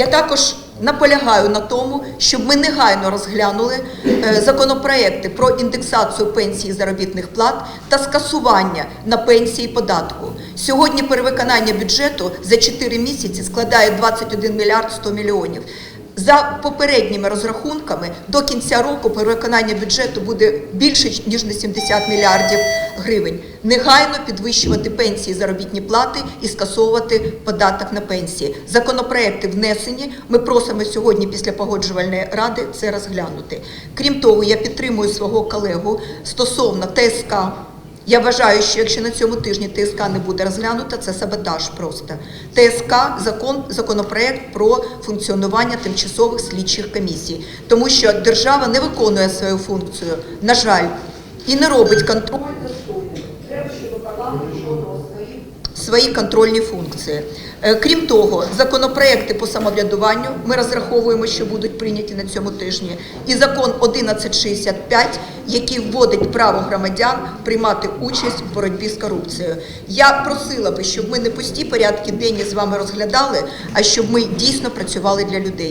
Я також наполягаю на тому, щоб ми негайно розглянули е, законопроекти про індексацію пенсій і заробітних плат та скасування на пенсії податку. Сьогодні перевиконання бюджету за 4 місяці складає 21 мільярд 100 мільйонів. За попередніми розрахунками до кінця року перевиконання бюджету буде більше ніж на 70 мільярдів гривень. Негайно підвищувати пенсії, заробітні плати і скасовувати податок на пенсії. Законопроекти внесені. Ми просимо сьогодні після погоджувальної ради це розглянути. Крім того, я підтримую свого колегу стосовно ТСК. Я вважаю, що якщо на цьому тижні ТСК не буде розглянута, це саботаж просто. ТСК закон, законопроект про функціонування тимчасових слідчих комісій, тому що держава не виконує свою функцію, на жаль, і не робить контроль. Треба, щоб парламент виконував свої контрольні функції. Е, Крім того, законопроекти по самоврядуванню ми розраховуємо, що будуть прийняті на цьому тижні, і закон 1165, який вводить право громадян приймати участь в боротьбі з корупцією. Я просила би, щоб ми не пусті порядки денні з вами розглядали, а щоб ми дійсно працювали для людей.